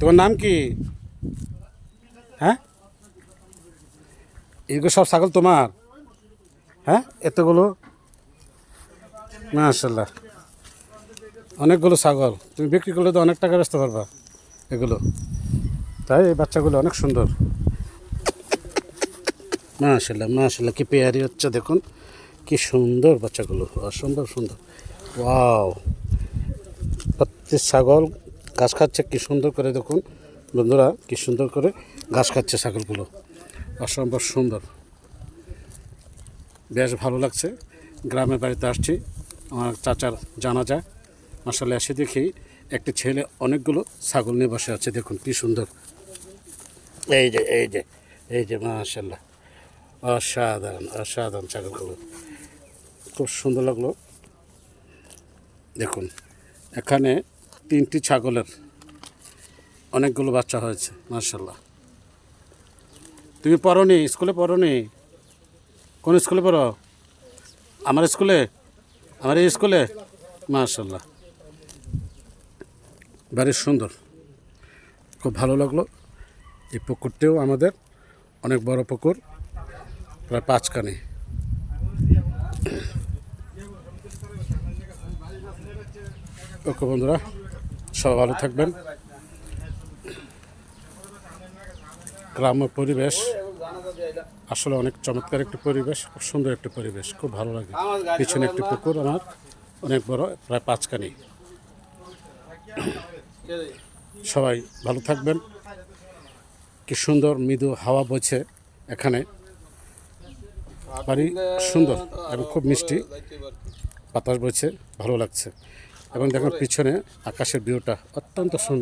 তোমার নাম কি? হ্যাঁ? এগুলো সব ছাগল তোমার? হ্যাঁ? এতগুলো? মাশাল্লাহ অনেকগুলো ছাগল। তুমি বিক্রি করলে তো অনেক টাকা বেচতে পারবা এগুলো। তাই এই বাচ্চাগুলো অনেক সুন্দর। মাশাল্লাহ মাশাল্লাহ কি পেয়ারি হচ্ছে দেখুন। কি সুন্দর বাচ্চাগুলো, অসম্ভব সুন্দর। ওয়াও। প্রত্যেক ছাগল ঘাস খাচ্ছে, কি সুন্দর করে দেখুন। বন্ধুরা, কি সুন্দর করে ঘাস খাচ্ছে ছাগলগুলো। অসম্ভব সুন্দর। বেশ ভালো লাগছে। গ্রামের বাড়িতে আসছি। আমার চাচার জানা যায় মাসালে এসে দেখি একটি ছেলে অনেকগুলো ছাগল নিয়ে বসে আছে। দেখুন, কি সুন্দর। এই যে এই যে এই যে মাশাল্লাহ অসাধারণ অসাধারণ ছাগলগুলো। খুব সুন্দর লাগল। দেখুন, এখানে তিনটি ছাগলের অনেকগুলো বাচ্চা হয়েছে মার্শাল্লাহ তুমি পড়নি, স্কুলে পড়নি? কোন স্কুলে পড়ো? আমার স্কুলে? আমার এই স্কুলে? মার্শাল্লাহ বাড়ি সুন্দর। খুব ভালো লাগল। এই পুকুরটিও আমাদের অনেক বড় পুকুর, প্রায় পাঁচখানি। ওকে বন্ধুরা, সবাই ভালো থাকবেন। গ্রাম্য পরিবেশ আসলে অনেক চমৎকার একটি পরিবেশ, খুব সুন্দর একটি পরিবেশ, খুব ভালো লাগে। পিছনে একটি পুকুর আমার, অনেক বড়, প্রায় পাঁচখানি। সবাই ভালো থাকবেন। কি সুন্দর মৃদু হাওয়া বইছে এখানে। বাড়ি সুন্দর এবং খুব মিষ্টি। বাতাস বইছে ভালো লাগছে। এবং দেখুন পিছনে আকাশের ভিউটা অত্যন্ত সুন্দর